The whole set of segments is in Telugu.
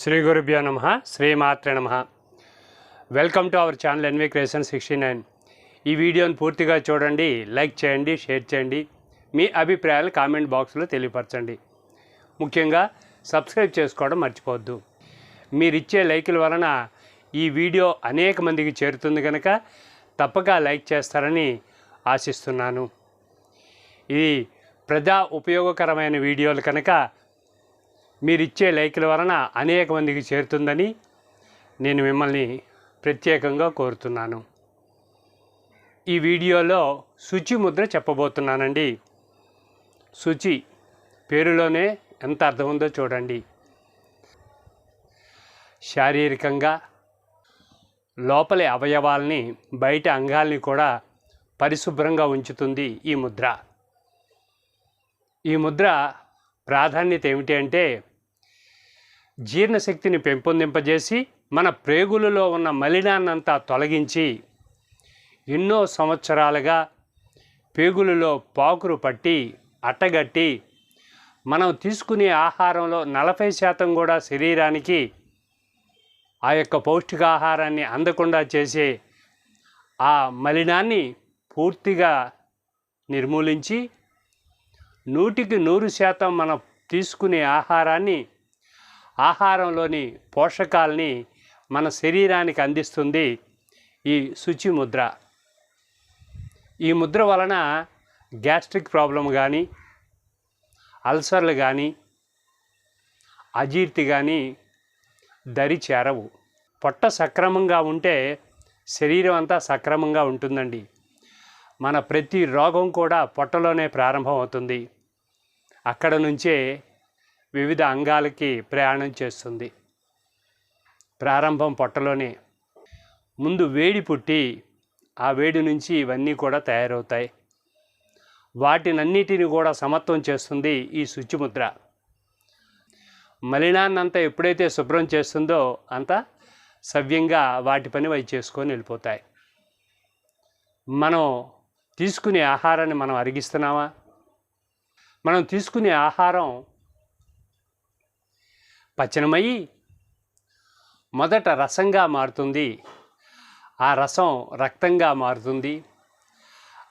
శ్రీ గురుభ్యో నమ శ్రీమాత్రే నమ. Welcome to our channel N V creation sixty nine ఈ వీడియోని పూర్తిగా చూడండి లైక్ చేయండి షేర్ చేయండి మీ అభిప్రాయాలు కామెంట్ బాక్స్లో తెలియపరచండి. ముఖ్యంగా సబ్స్క్రైబ్ చేసుకోవడం మర్చిపోవద్దు. మీరిచ్చే లైకుల వలన ఈ వీడియో అనేక మందికి చేరుతుంది కనుక తప్పక లైక్ చేస్తారని ఆశిస్తున్నాను. ఇది ప్రజా ఉపయోగకరమైన వీడియోలు కనుక మీరు ఇచ్చే లైకుల వలన అనేక మందికి చేరుతుందని నేను మిమ్మల్ని ప్రత్యేకంగా కోరుతున్నాను. ఈ వీడియోలో శుచి ముద్ర చెప్పబోతున్నానండి. శుచి పేరులోనే ఎంత అర్థం ఉందో చూడండి. శారీరకంగా లోపలి అవయవాల్ని బయట అంగాల్ని కూడా పరిశుభ్రంగా ఉంచుతుంది ఈ ముద్ర. ఈ ముద్ర ప్రాధాన్యత ఏమిటి అంటే జీర్ణశక్తిని పెంపొందింపజేసి మన ప్రేగులలో ఉన్న మలినాన్నంతా తొలగించి ఎన్నో సంవత్సరాలుగా పేగులలో పాకురు పట్టి అట్టగట్టి మనం తీసుకునే ఆహారంలో నలభై శాతం కూడా శరీరానికి ఆ యొక్క పౌష్టికాహారాన్ని అందకుండా చేసే ఆ మలినాన్ని పూర్తిగా నిర్మూలించి నూటికి నూరు శాతం మనం తీసుకునే ఆహారాన్ని ఆహారంలోని పోషకాల్ని మన శరీరానికి అందిస్తుంది ఈ శుచి ముద్ర. ఈ ముద్ర వలన గ్యాస్ట్రిక్ ప్రాబ్లం కానీ అల్సర్లు కానీ అజీర్తి కానీ దరి చేరవు. పొట్ట సక్రమంగా ఉంటే శరీరం అంతా సక్రమంగా ఉంటుందండి. మన ప్రతి రోగం కూడా పొట్టలోనే ప్రారంభమవుతుంది. అక్కడ నుంచే వివిధ అంగాలకి ప్రయాణం చేస్తుంది. ప్రారంభం పొట్టలోనే. ముందు వేడి పుట్టి ఆ వేడి నుంచి ఇవన్నీ కూడా తయారవుతాయి. వాటినన్నిటిని కూడా సమత్వం చేస్తుంది ఈ శుచిముద్ర. మలినాన్నంతా ఎప్పుడైతే శుభ్రం చేస్తుందో అంత సవ్యంగా వాటి పని అవి చేసుకొని వెళ్ళిపోతాయి. మనం తీసుకునే ఆహారాన్ని మనం అరిగిస్తున్నామా? మనం తీసుకునే ఆహారం పచనమయ్యి మొదట రసంగా మారుతుంది. ఆ రసం రక్తంగా మారుతుంది.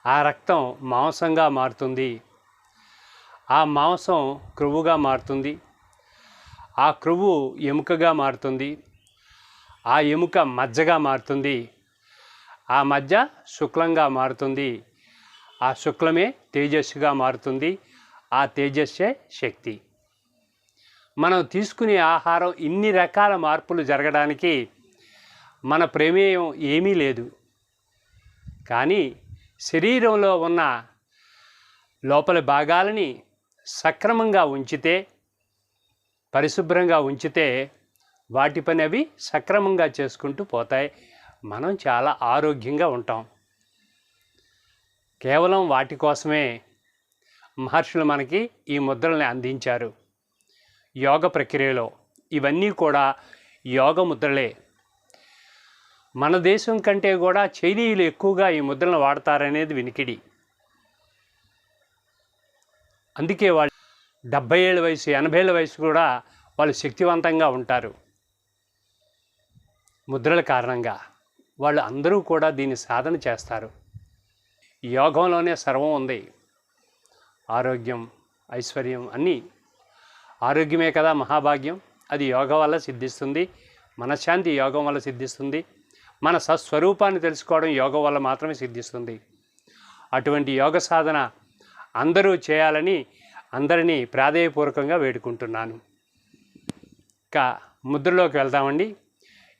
ఆ రక్తం మాంసంగా మారుతుంది. ఆ మాంసం క్రొవ్వుగా మారుతుంది. ఆ క్రొవ్వు ఎముకగా మారుతుంది. ఆ ఎముక మజ్జగా మారుతుంది. ఆ మజ్జ శుక్లంగా మారుతుంది. ఆ శుక్లమే తేజస్సుగా మారుతుంది. ఆ తేజస్సే శక్తి. మనం తీసుకునే ఆహారం ఇన్ని రకాల మార్పులు జరగడానికి మన ప్రమేయం ఏమీ లేదు. కానీ శరీరంలో ఉన్న లోపల భాగాలని సక్రమంగా ఉంచితే పరిశుభ్రంగా ఉంచితే వాటి పని అవి సక్రమంగా చేసుకుంటూ పోతాయి. మనం చాలా ఆరోగ్యంగా ఉంటాం. కేవలం వాటి కోసమే మహర్షులు మనకి ఈ ముద్రల్ని అందించారు. యోగ ప్రక్రియలో ఇవన్నీ కూడా యోగ ముద్రలే. మన దేశం కంటే కూడా చైనీయులు ఎక్కువగా ఈ ముద్రలను వాడతారనేది వినికిడి. అందుకే వాళ్ళు డెబ్బై ఏళ్ళ వయసు ఎనభై ఏళ్ళ వయసు కూడా వాళ్ళు శక్తివంతంగా ఉంటారు. ముద్రల కారణంగా వాళ్ళు అందరూ కూడా దీన్ని సాధన చేస్తారు. యోగంలోనే సర్వం ఉంది. ఆరోగ్యం ఐశ్వర్యం అన్నీ ఆరోగ్యమే కదా మహాభాగ్యం. అది యోగం వల్ల సిద్ధిస్తుంది. మనశ్శాంతి యోగం వల్ల సిద్ధిస్తుంది. మన సస్వరూపాన్ని తెలుసుకోవడం యోగం వల్ల మాత్రమే సిద్ధిస్తుంది. అటువంటి యోగ సాధన అందరూ చేయాలని అందరినీ ప్రాధేయపూర్వకంగా వేడుకుంటున్నాను. ఇంకా ముద్రలోకి వెళ్దామండి.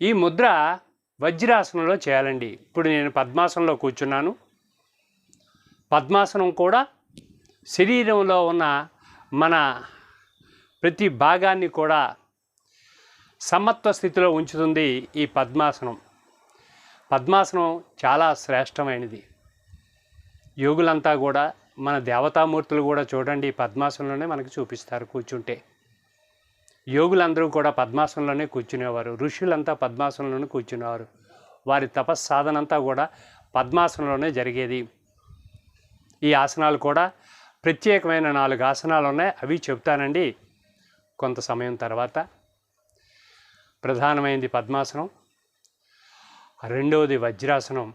ఈ ముద్ర వజ్రాసనంలో చేయాలండి. ఇప్పుడు నేను పద్మాసనంలో కూర్చున్నాను. పద్మాసనం కూడా శరీరంలో ఉన్న మన ప్రతి భాగాన్ని కూడా సమత్వ స్థితిలో ఉంచుతుంది ఈ పద్మాసనం. పద్మాసనం చాలా శ్రేష్టమైనది. యోగులంతా కూడా మన దేవతామూర్తులు కూడా చూడండి ఈ పద్మాసనంలోనే మనకు చూపిస్తారు కూర్చుంటే. యోగులందరూ కూడా పద్మాసనంలోనే కూర్చునేవారు. ఋషులంతా పద్మాసనంలోనే కూర్చునేవారు. వారి తపస్సాధనంతా కూడా పద్మాసనంలోనే జరిగేది. ఈ ఆసనాలు కూడా ప్రత్యేకమైన నాలుగు ఆసనాలు ఉన్నాయి అవి చెప్తానండి. కొంత సమయం తర్వాత ప్రధానమైనది పద్మాసనం రెండవది వజ్రాసనం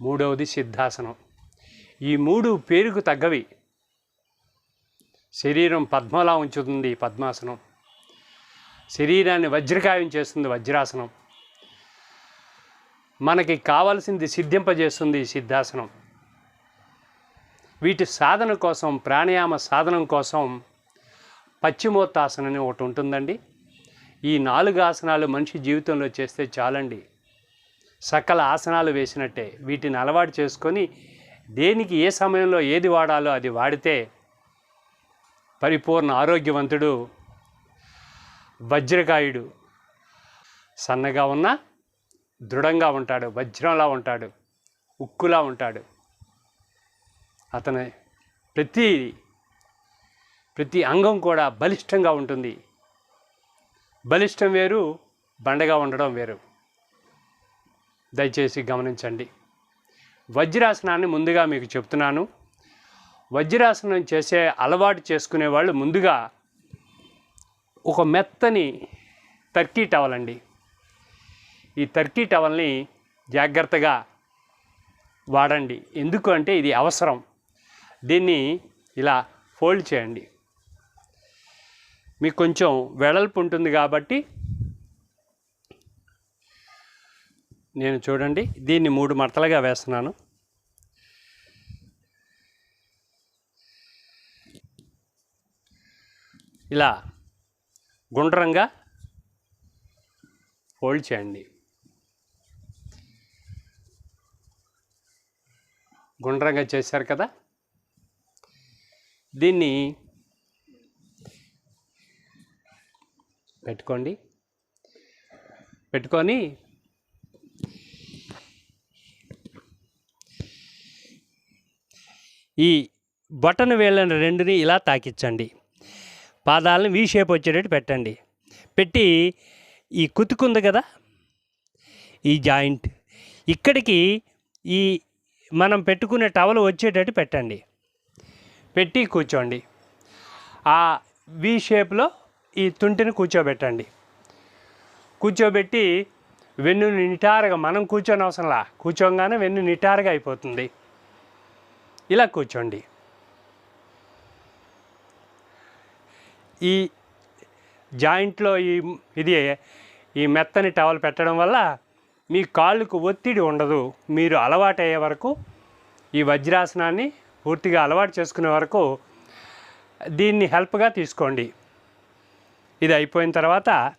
మూడవది సిద్ధాసనం. ఈ మూడు పేరుకు తగ్గవి. శరీరం పద్మలా ఉంచుతుంది పద్మాసనం. శరీరాన్ని వజ్రకాయం చేస్తుంది వజ్రాసనం. మనకి కావలసింది సిద్ధింపజేస్తుంది ఈ సిద్ధాసనం. వీటి సాధన కోసం ప్రాణాయామ సాధనం కోసం పశ్చిమోత్తాసనం అని ఒకటి ఉంటుందండి. ఈ నాలుగు ఆసనాలు మనిషి జీవితంలో చేస్తే చాలండి. సకల ఆసనాలు వేసినట్టే వీటిని అలవాటు చేసుకొని దేనికి ఏ సమయంలో ఏది వాడాలో అది వాడితే పరిపూర్ణ ఆరోగ్యవంతుడు వజ్రకాయుడు సన్నగా ఉన్న దృఢంగా ఉంటాడు వజ్రంలా ఉంటాడు ఉక్కులా ఉంటాడు. అతని ప్రతి ప్రతి అంగం కూడా బలిష్టంగా ఉంటుంది. బలిష్టం వేరు బండగా ఉండడం వేరు. దయచేసి గమనించండి. వజ్రాసనాన్ని ముందుగా మీకు చెప్తున్నాను. వజ్రాసనం చేసే అలవాటు చేసుకునే వాళ్ళు ముందుగా ఒక మెత్తని టర్కీ టవల్ అండి. ఈ టర్కీ టవల్ని జాగ్రత్తగా వాడండి. ఎందుకు అంటే ఇది అవసరం. దీన్ని ఇలా ఫోల్డ్ చేయండి. మీకు కొంచెం వెడల్పు ఉంటుంది కాబట్టి నేను చూడండి దీన్ని మూడు మడతలుగా వేస్తున్నాను. ఇలా గుండ్రంగా ఫోల్డ్ చేయండి. గుండ్రంగా చేశారు కదా? దీన్ని పెట్టుకోండి. పెట్టుకొని ఈ బటన్ వేళ్ళని రెండుని ఇలా తాకిచ్చండి. పాదాలను వీ షేప్ వచ్చేటట్టు పెట్టండి. పెట్టి ఈ కుతుకుంది కదా ఈ జాయింట్ ఇక్కడికి ఈ మనం పెట్టుకునే టవల్ వచ్చేటట్టు పెట్టండి. పెట్టి కూర్చోండి. ఆ వి షేప్లో ఈ తుంటిని కూర్చోబెట్టండి. కూర్చోబెట్టి వెన్ను నిటారుగా మనం కూర్చొని అవసరంలా కూర్చోగానే వెన్ను నిటారుగా అయిపోతుంది. ఇలా కూర్చోండి. ఈ జాయింట్లో ఈ ఇది ఈ మెత్తని టవల్ పెట్టడం వల్ల మీ కాళ్ళకు ఒత్తిడి ఉండదు. మీరు అలవాటు అయ్యే వరకు ఈ వజ్రాసనాన్ని పూర్తిగా అలవాటు చేసుకునే వరకు దీన్ని హెల్ప్గా తీసుకోండి. ఇది అయిపోయిన తర్వాత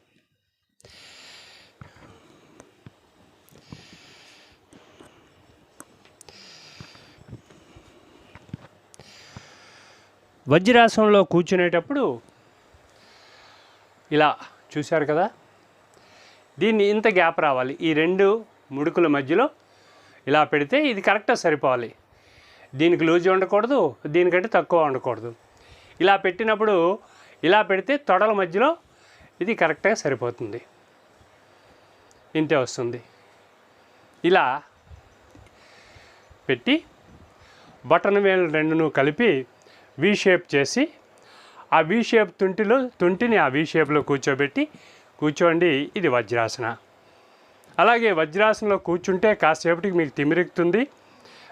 వజ్రాసనంలో కూర్చునేటప్పుడు ఇలా చూశారు కదా? దీన్ని ఇంత గ్యాప్ రావాలి. ఈ రెండు ముడుకుల మధ్యలో ఇలా పెడితే ఇది కరెక్ట్గా సరిపోవాలి. దీనికి లూజ్ ఉండకూడదు దీనికంటే తక్కువ ఉండకూడదు. ఇలా పెట్టినప్పుడు ఇలా పెడితే తొడల మధ్యలో ఇది కరెక్ట్గా సరిపోతుంది. ఇంతే వస్తుంది. ఇలా పెట్టి బటన్ వేలు రెండును కలిపి వి షేప్ చేసి ఆ వి షేప్ తుంటిలో తుంటిని ఆ వి షేప్లో కూర్చోబెట్టి కూర్చోండి ఇది వజ్రాసన. అలాగే వజ్రాసనంలో కూర్చుంటే కాసేపటికి మీకు తిమిరెక్కుతుంది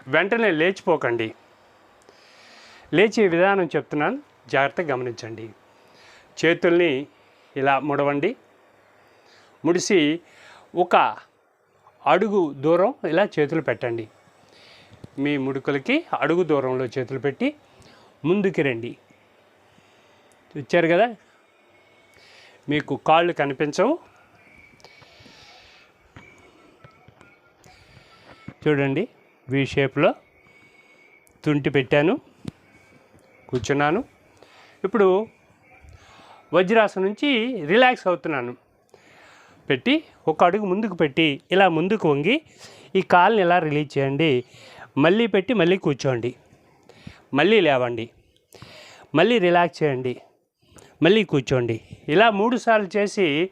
వెంటనే లేచిపోకండి. లేచే విధానం చెప్తున్నాను. జాగ్రత్తగా గమనించండి. చేతుల్ని ఇలా ముడవండి. ముడిసి ఒక అడుగు దూరం ఇలా చేతులు పెట్టండి. మీ ముడుకులకి అడుగు దూరంలో చేతులు పెట్టి ముందుకి రండి. వచ్చారు కదా? మీకు కాళ్ళు కనిపించవు. చూడండి వీ షేప్లో తుంటి పెట్టాను. కూర్చున్నాను. ఇప్పుడు వజ్రాసనం నుంచి రిలాక్స్ అవుతున్నాను. పెట్టి ఒక అడుగు ముందుకు పెట్టి ఇలా ముందుకు వంగి ఈ కాల్ని ఇలా రిలీజ్ చేయండి? మళ్ళీ పెట్టి మళ్ళీ కూర్చోండి. మళ్ళీ లేవండి. మళ్ళీ రిలాక్స్ చేయండి. మళ్ళీ కూర్చోండి. ఇలా మూడు సార్లు చేసి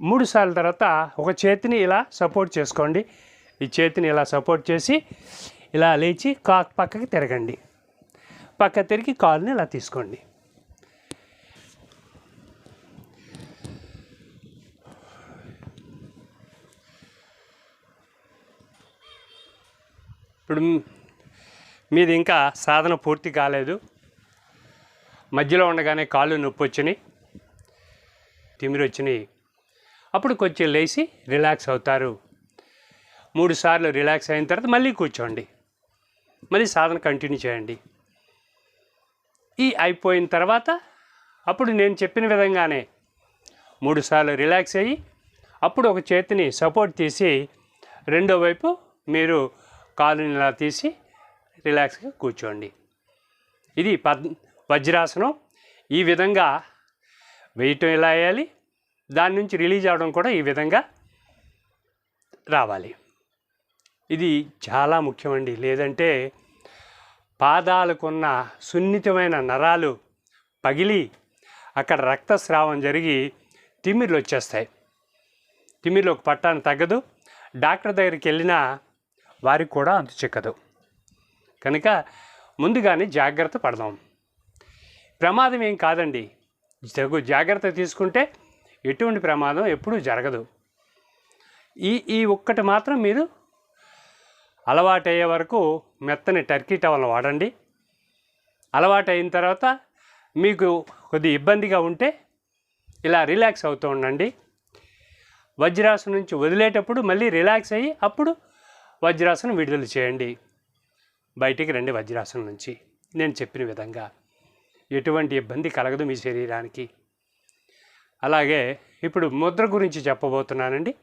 మూడు సార్లు తర్వాత ఒక చేతిని ఇలా సపోర్ట్ చేసుకోండి. ఈ చేతిని ఇలా సపోర్ట్ చేసి ఇలా లేచి కా పక్కకి తిరగండి. పక్క తిరిగి కాలుని ఇలా తీసుకోండి. ఇప్పుడు మీది ఇంకా సాధన పూర్తి కాలేదు. మధ్యలో ఉండగానే కాళ్ళు నొప్పి వచ్చినాయి తిమిరి వచ్చినాయి. అప్పుడు కొంచెం లేచి రిలాక్స్ అవుతారు. మూడు సార్లు రిలాక్స్ అయిన తర్వాత మళ్ళీ కూర్చోండి. మళ్ళీ సాధన కంటిన్యూ చేయండి. ఈ అయిపోయిన తర్వాత అప్పుడు నేను చెప్పిన విధంగానే మూడు సార్లు రిలాక్స్ అయ్యి అప్పుడు ఒక చేతిని సపోర్ట్ తీసి రెండో వైపు మీరు కాలుని ఇలా తీసి రిలాక్స్గా కూర్చోండి. ఇది పద్ వజ్రాసనం. ఈ విధంగా వేయటం ఇలా వేయాలి? దాని నుంచి రిలీజ్ అవడం కూడా ఈ విధంగా రావాలి. ఇది చాలా ముఖ్యమండి. లేదంటే పాదాలకున్న సున్నితమైన నరాలు పగిలి అక్కడ రక్తస్రావం జరిగి తిమ్మిర్లు వచ్చేస్తాయి. తిమ్మిర్లు ఒక పట్టాన్ని తగ్గదు. డాక్టర్ దగ్గరికి వెళ్ళినా వారికి కూడా అంతు చిక్కదు. కనుక ముందుగానే జాగ్రత్త పడదాం. ప్రమాదం ఏం కాదండి. తగు జాగ్రత్త తీసుకుంటే ఎటువంటి ప్రమాదం ఎప్పుడూ జరగదు. ఈ ఈ ఒక్కటి మాత్రం మీరు అలవాటయ్యే వరకు మెత్తని టర్కీ టవల్ వాడండి. అలవాటు అయిన తర్వాత మీకు కొద్ది ఇబ్బందిగా ఉంటే ఇలా రిలాక్స్ అవుతూ ఉండండి. వజ్రాసు నుంచి వదిలేటప్పుడు మళ్ళీ రిలాక్స్ అయ్యి అప్పుడు వజ్రాసనం విడుదల చేయండి. బయటికి రండి వజ్రాసనం నుంచి. నేను చెప్పిన విధంగా ఎటువంటి ఇబ్బంది కలగదు మీ శరీరానికి. అలాగే ఇప్పుడు ముద్ర గురించి చెప్పబోతున్నానండి.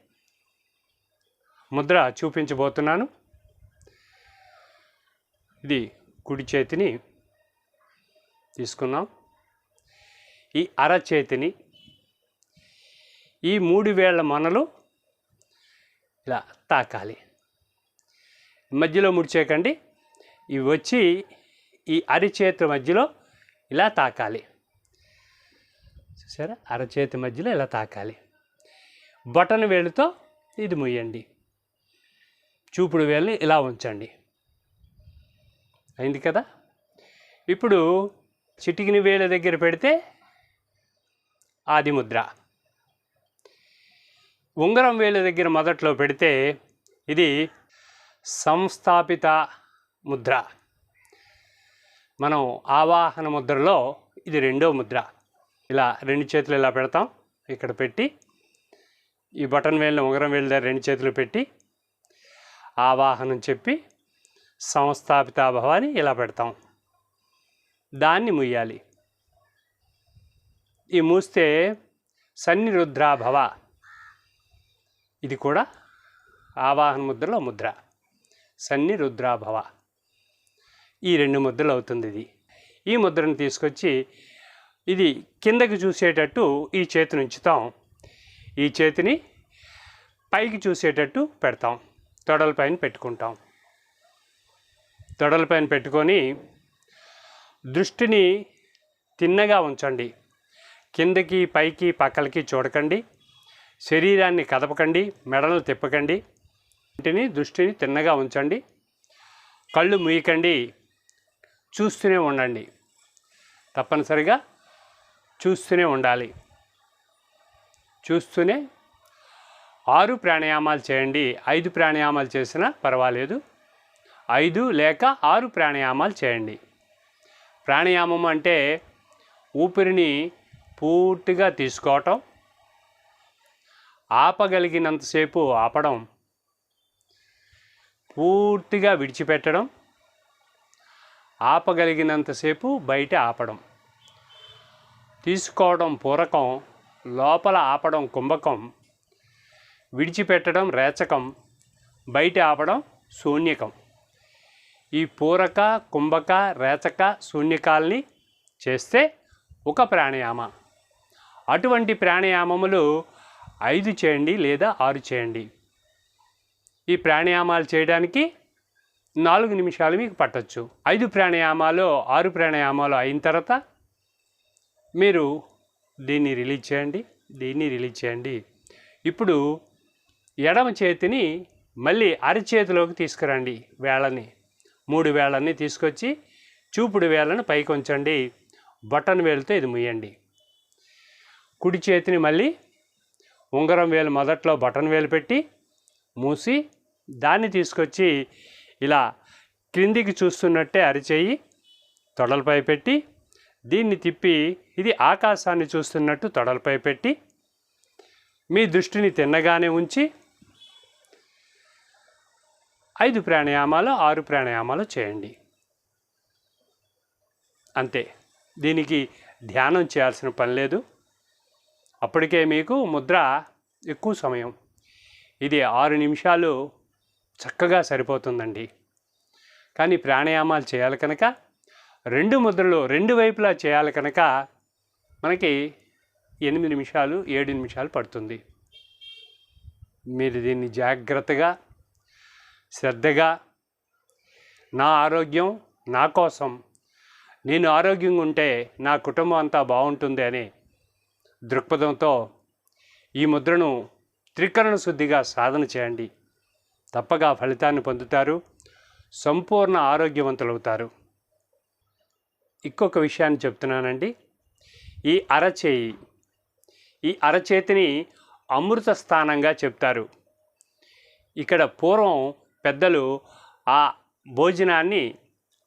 ముద్ర చూపించబోతున్నాను. ఇది కుడి చేతిని తీసుకున్నాం ఈ అరచేతిని ఈ మూడు వేళ్ళ మనలు ఇలా తాకాలి. మధ్యలో ముడిచేయకండి. ఇవి వచ్చి ఈ అరిచేతి మధ్యలో ఇలా తాకాలి. చూసారా? అరచేతి మధ్యలో ఇలా తాకాలి. బటన్ వేలుతో ఇది ముయ్యండి. చూపుడు వేలుని ఇలా ఉంచండి. అయింది కదా? ఇప్పుడు చిటికిన వేల దగ్గర పెడితే ఆది ముద్ర ఉంగరం వేలు దగ్గర మొదట్లో పెడితే ఇది సంస్థాపిత ముద్ర. మనం ఆవాహన ముద్రలో ఇది రెండో ముద్ర. ఇలా రెండు చేతులు ఇలా పెడతాం ఇక్కడ పెట్టి ఈ బటన్ వేలు ఉంగరం వేలు దగ్గర రెండు చేతులు పెట్టి ఆవాహనం చెప్పి సంస్థాపితాభవాన్ని ఇలా పెడతాం. దాన్ని ముయ్యాలి. ఈ మూస్తే సన్నిరుద్రాభవ. ఇది కూడా ఆవాహన ముద్రలో ముద్ర. సన్ని రుద్రాభవ. ఈ రెండు ముద్రలు అవుతుంది ఇది. ఈ ముద్రను తీసుకొచ్చి ఇది కిందకి చూసేటట్టు ఈ చేతిని ఉంచుతాం. ఈ చేతిని పైకి చూసేటట్టు పెడతాం. తొడలపైన పెట్టుకుంటాం. తొడలపైన పెట్టుకొని దృష్టిని తిన్నగా ఉంచండి. కిందకి పైకి పక్కలకి చూడకండి. శరీరాన్ని కదపకండి. మెడలు తిప్పకండి. ఇంటిని దృష్టిని తిన్నగా ఉంచండి. కళ్ళు మూయకండి. చూస్తూనే ఉండండి. తప్పనిసరిగా చూస్తూనే ఉండాలి. చూస్తూనే ఆరు ప్రాణాయామాలు చేయండి. ఐదు ప్రాణాయామాలు చేసినా పర్వాలేదు. ఐదు లేక ఆరు ప్రాణాయామాలు చేయండి. ప్రాణాయామం అంటే ఊపిరిని పూర్తిగా తీసుకోవటం ఆపగలిగినంతసేపు ఆపడం పూర్తిగా విడిచిపెట్టడం ఆపగలిగినంతసేపు బయట ఆపడం. తీసుకోవడం పూరకం లోపల ఆపడం కుంభకం విడిచిపెట్టడం రేచకం బయట ఆపడం శూన్యకం. ఈ పూరక కుంభక రేచక శూన్యకాల్ని చేస్తే ఒక ప్రాణాయామ. అటువంటి ప్రాణాయామములు ఐదు చేయండి లేదా ఆరు చేయండి. ఈ ప్రాణాయామాలు చేయడానికి నాలుగు నిమిషాలు మీకు పట్టచ్చు. ఐదు ప్రాణాయామాలు ఆరు ప్రాణాయామాలు అయిన తర్వాత మీరు దీన్ని రిలీజ్ చేయండి దీన్ని రిలీజ్ చేయండి. ఇప్పుడు ఎడమ చేతిని మళ్ళీ అరచేతిలోకి తీసుకురండి వేళని మూడు వేళని తీసుకొచ్చి చూపుడు వేళ్ళని పైకి ఉంచండి. బటన్ వేలుతో ఇది ముయ్యండి. కుడి చేతిని మళ్ళీ ఉంగరం వేలు మొదట్లో బటన్ వేలు పెట్టి మూసి దాన్ని తీసుకొచ్చి ఇలా క్రిందికి చూస్తున్నట్టే అరిచేయి తొడలపై పెట్టి దీన్ని తిప్పి ఇది ఆకాశాన్ని చూస్తున్నట్టు తొడలపై పెట్టి మీ దృష్టిని తిన్నగానే ఉంచి ఐదు ప్రాణాయామాలు ఆరు ప్రాణాయామాలు చేయండి. అంతే. దీనికి ధ్యానం చేయాల్సిన పని లేదు. అప్పటికే మీకు ముద్ర ఎక్కువ సమయం. ఇది ఆరు నిమిషాలు చక్కగా సరిపోతుందండి. కానీ ప్రాణాయామాలు చేయాలి కనుక రెండు ముద్రలు రెండు వైపులా చేయాలి కనుక మనకి ఎనిమిది నిమిషాలు ఏడు నిమిషాలు పడుతుంది. మీరు దీన్ని జాగ్రత్తగా శ్రద్ధగా నా ఆరోగ్యం నా కోసం నేను ఆరోగ్యంగా ఉంటే నా కుటుంబం అంతా బాగుంటుంది అనే దృక్పథంతో ఈ ముద్రను త్రికరణ శుద్ధిగా సాధన చేయండి. తప్పగా ఫలితాన్ని పొందుతారు సంపూర్ణ ఆరోగ్యవంతులవుతారు. ఇంకొక విషయాన్ని చెప్తున్నానండి. ఈ అరచేయి ఈ అరచేతిని అమృత స్థానంగా చెప్తారు. ఇక్కడ పూర్వం పెద్దలు ఆ భోజనాన్ని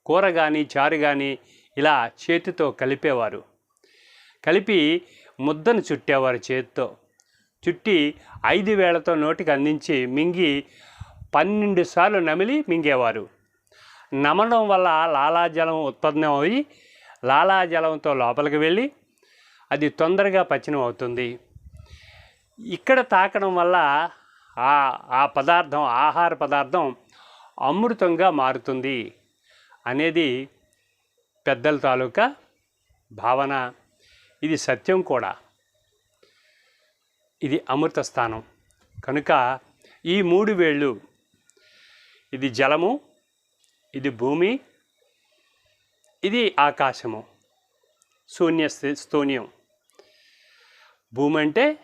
కూర కానీ చారు కానీ ఇలా చేతితో కలిపేవారు. కలిపి ముద్దను చుట్టేవారు చేతితో. చుట్టి ఐదు వేలతో నోటికి అందించి మింగి పన్నెండు సార్లు నమిలి మింగేవారు. నమలడం వల్ల లాలాజలం ఉత్పన్నం లాలాజలంతో లోపలికి వెళ్ళి అది తొందరగా పచనం అవుతుంది. ఇక్కడ తాకడం వల్ల ఆ ఆ పదార్థం ఆహార పదార్థం అమృతంగా మారుతుంది అనేది పెద్దల తాలూకా భావన. ఇది సత్యం కూడా. ఇది అమృత స్థానం కనుక ఈ మూడు వేళ్ళు ఇది జలము ఇది భూమి ఇది ఆకాశము. శూన్య స్థి- స్థూన్యం. భూమి అంటే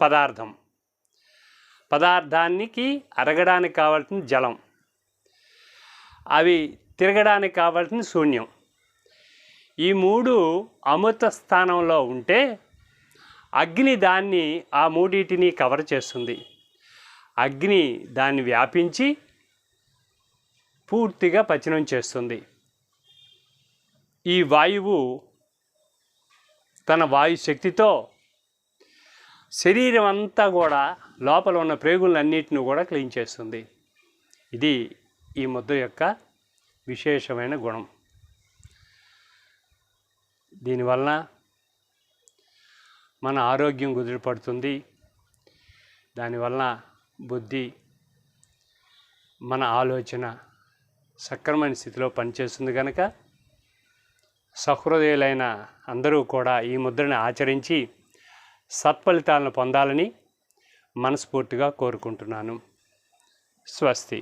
పదార్థం. పదార్థానికి అరగడానికి కావాల్సిన జలం. అవి తిరగడానికి కావాల్సిన శూన్యం. ఈ మూడు అమృత స్థానంలో ఉంటే అగ్ని దాన్ని ఆ మూడింటిని కవర్ చేస్తుంది. అగ్ని దాన్ని వ్యాపించి పూర్తిగా పచనం చేస్తుంది. ఈ వాయువు తన వాయు శక్తితో శరీరం అంతా కూడా లోపల ఉన్న ప్రేగులన్నిటిని కూడా క్లీన్ చేస్తుంది. ఇది ఈ ముద్ర యొక్క విశేషమైన గుణం. దీనివలన మన ఆరోగ్యం కుదిరిపడుతుంది దానివలన బుద్ధి మన ఆలోచన సక్రమైన స్థితిలో పనిచేస్తుంది కనుక సహృదయులైన అందరూ కూడా ఈ ముద్రని ఆచరించి సత్ఫలితాలను పొందాలని మనస్ఫూర్తిగా కోరుకుంటున్నాను. స్వస్తి.